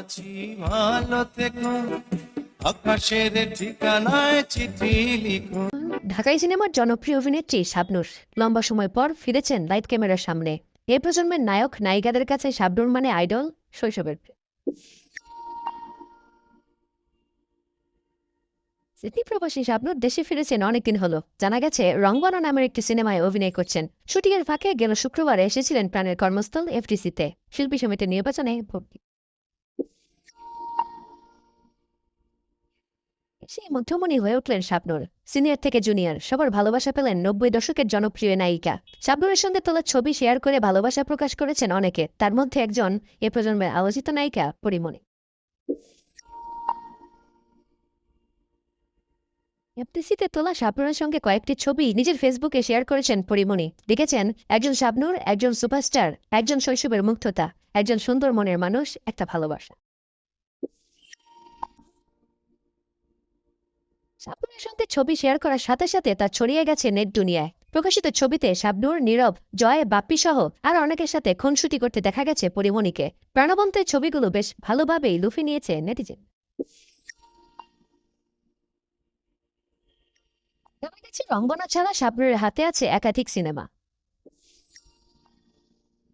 আছি ভালো থেকো। আকাশের ঠিকানায় চিঠি লিখো। ঢাকাই সিনেমার জনপ্রিয় অভিনেত্রী শাবনুর। লম্বা সময় পর ফিরেছেন লাইট ক্যামেরার সামনে। এ প্রজন্মের নায়ক, নায়িকাদের কাছে শাবনুর মানে আইডল শৈশবের। সিডনি প্রবাসী শাবনুর দেশে ফিরেছেন অনেকদিন হলো। জানা গেছে রংবানো নামের একটি সিনেমায় অভিনয় করছেন। শুটিংয়ের ফাঁকে গেল শুক্রবারে এসেছিলেন প্রাণের কর্মস্থল এফডিসিতে। শিল্পী সমিতির নির্বাচনে ভর্তি সেই মধ্যমণি হয়ে উঠলেন শাবনুর। সিনিয়র থেকে জুনিয়র, সবার ভালোবাসা পেলেন নব্বই দশকের জনপ্রিয় নায়িকা। শাবনুরের সঙ্গে তোলা ছবি শেয়ার করে ভালোবাসা প্রকাশ করেছেন অনেকে, তার মধ্যে একজন এ প্রজন্মের আলোচিত নায়িকা পরিমণি। এফটিসিতে তোলা শাবনুরের সঙ্গে কয়েকটি ছবি নিজের ফেসবুকে শেয়ার করেছেন পরিমণি। লিখেছেন একজন শাবনুর, একজন সুপারস্টার, একজন শৈশবের মুগ্ধতা, একজন সুন্দর মনের মানুষ, একটা ভালোবাসা। শাবনুরের সঙ্গে ছবি শেয়ার করার সাথে সাথে তা ছড়িয়ে গেছে নেট দুনিয়ায়। প্রকাশিত ছবিতে শাবনুর, নীরব, জয়, বাপ্পি সহ আর অনেকের সাথে খুনসুটি করতে দেখা গেছে পরিমণিকে। প্রাণবন্তের ছবিগুলো বেশ ভালোভাবেই লুফে নিয়েছে নেটিজেন। রঙ্গনা ছাড়া শাবনুরের হাতে আছে একাধিক সিনেমা।